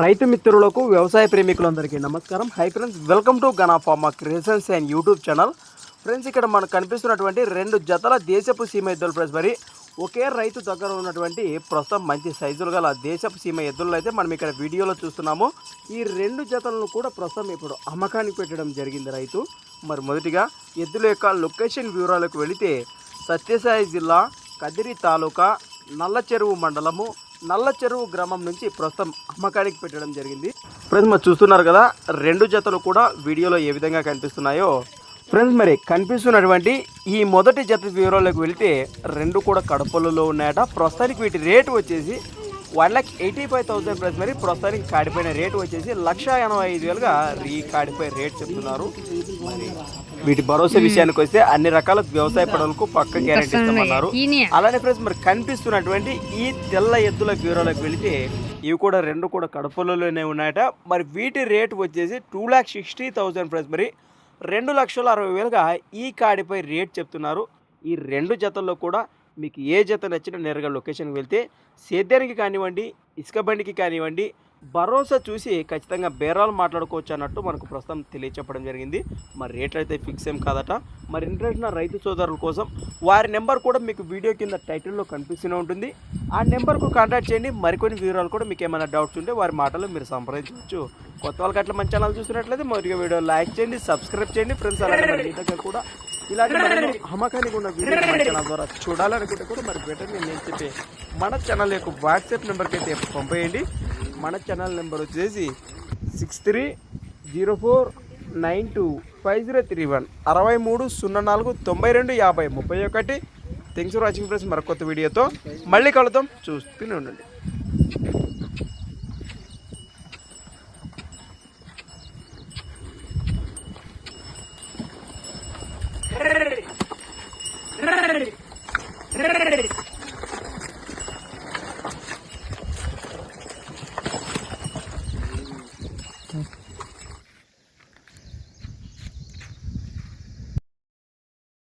రైతు మిత్రులకు వ్యవసాయ ప్రేమికులందరికీ నమస్కారం. Hi friends welcome to Gana pharma creations and YouTube channel friends ఇక్కడ మనకు కనిపిస్తున్నటువంటి రెండు జతల దేశపు సీమ ఎద్దులు ఫ్రెండ్స్ మరి ఒకే రైతు దగ్గర ఉన్నటువంటి ప్రస్తుతం మంచి సైజులు గల దేశపు సీమ ఎద్దులు అయితే మనం ఇక్కడ వీడియోలో చూస్తున్నాము. ఈ రెండు జతలను కూడా ప్రస్తుతం ఇప్పుడు అమ్మకానికి పెట్టడం జరిగింది రైతు. మరి మొదటిగా ఎద్దుల యొక్క లొకేషన్ వివరాలకు వెళితే సత్యసాయి జిల్లా కదిరి తాలూకా నల్ల చెరువు మండలము నల్ల చెరువు గ్రామం నుంచి ప్రస్తుతం అమ్మకానికి పెట్టడం జరిగింది. ఫ్రెండ్స్ మరి చూస్తున్నారు కదా రెండు జతలు కూడా వీడియోలో ఏ విధంగా కనిపిస్తున్నాయో. ఫ్రెండ్స్ మరి కనిపిస్తున్నటువంటి ఈ మొదటి జత వివరాలకు వెళితే రెండు కూడా కడపలలో ఉన్నాయట. ప్రస్తుతానికి వీటి రేటు వచ్చేసి one lakh eighty five thousand plus మరి ప్రస్తుతానికి కాడిపోయిన రేటు వచ్చేసి లక్ష ఎనభై ఐదు వేలుగా ఈ కాడిపోయే రేట్ చెప్తున్నారు. మరి వీటి భరోసా విషయానికి వస్తే అన్ని రకాల వ్యవసాయ పనులకు పక్క గ్యారెంటీ ఇస్తామన్నారు. అలానే ఫ్రెండ్స్ మరి కనిపిస్తున్నటువంటి ఈ తెల్ల ఎద్దుల వివరాలకు వెళితే ఇవి కూడా రెండు కూడా కడపలలోనే ఉన్నాయట. మరి వీటి రేటు వచ్చేసి two lakh sixty thousand friends మరి రెండు లక్షల అరవై వేలుగా ఈ కాడిపై రేట్ చెప్తున్నారు. ఈ రెండు జతల్లో కూడా మీకు ఏ జత నచ్చినా నేరుగా లొకేషన్కి వెళ్తే సేద్యానికి కానివ్వండి ఇసుక బండికి కానివ్వండి భరోసా చూసి ఖచ్చితంగా బేరాలు మాట్లాడుకోవచ్చు అన్నట్టు మనకు ప్రస్తుతం తెలియచెప్పడం జరిగింది. మరి రేట్లు అయితే ఫిక్స్ ఏం కాదట. మరి ఇంట్రెస్ట్ రైతు సోదరుల కోసం వారి నెంబర్ కూడా మీకు వీడియో కింద టైటిల్లో కనిపిస్తూనే ఉంటుంది. ఆ నెంబర్కు కాంటాక్ట్ చేయండి. మరికొన్ని వివరాలు కూడా మీకు ఏమైనా డౌట్స్ ఉంటే వారి మాటలు మీరు సంప్రదించవచ్చు. కొత్త వాళ్ళకి అట్లా మంచి ఛానల్ చూసినట్లయితే మొదటిగా వీడియో లైక్ చేయండి సబ్స్క్రైబ్ చేయండి. ఫ్రెండ్స్ అలాగే కూడా ఇలాంటి అమ్మకానికి ఉన్న వీడియో ఛానల్ ద్వారా చూడాలనుకుంటే కూడా మరి బెటర్ నేను చెప్పే మన ఛానల్ యొక్క వాట్సాప్ నెంబర్కి అయితే పంపేయండి. మన ఛానల్ నెంబర్ వచ్చేసి six three zero four nine two five zero three one అరవై మూడు సున్నా నాలుగు తొంభై రెండు యాభై ముప్పై ఒకటి. థ్యాంక్స్ ఫర్ వాచింగ్ ఫ్రెండ్స్ మరొక కొత్త వీడియోతో మళ్ళీ కలుద్దాం. చూస్తూనే ఉండండి. Ready ready ready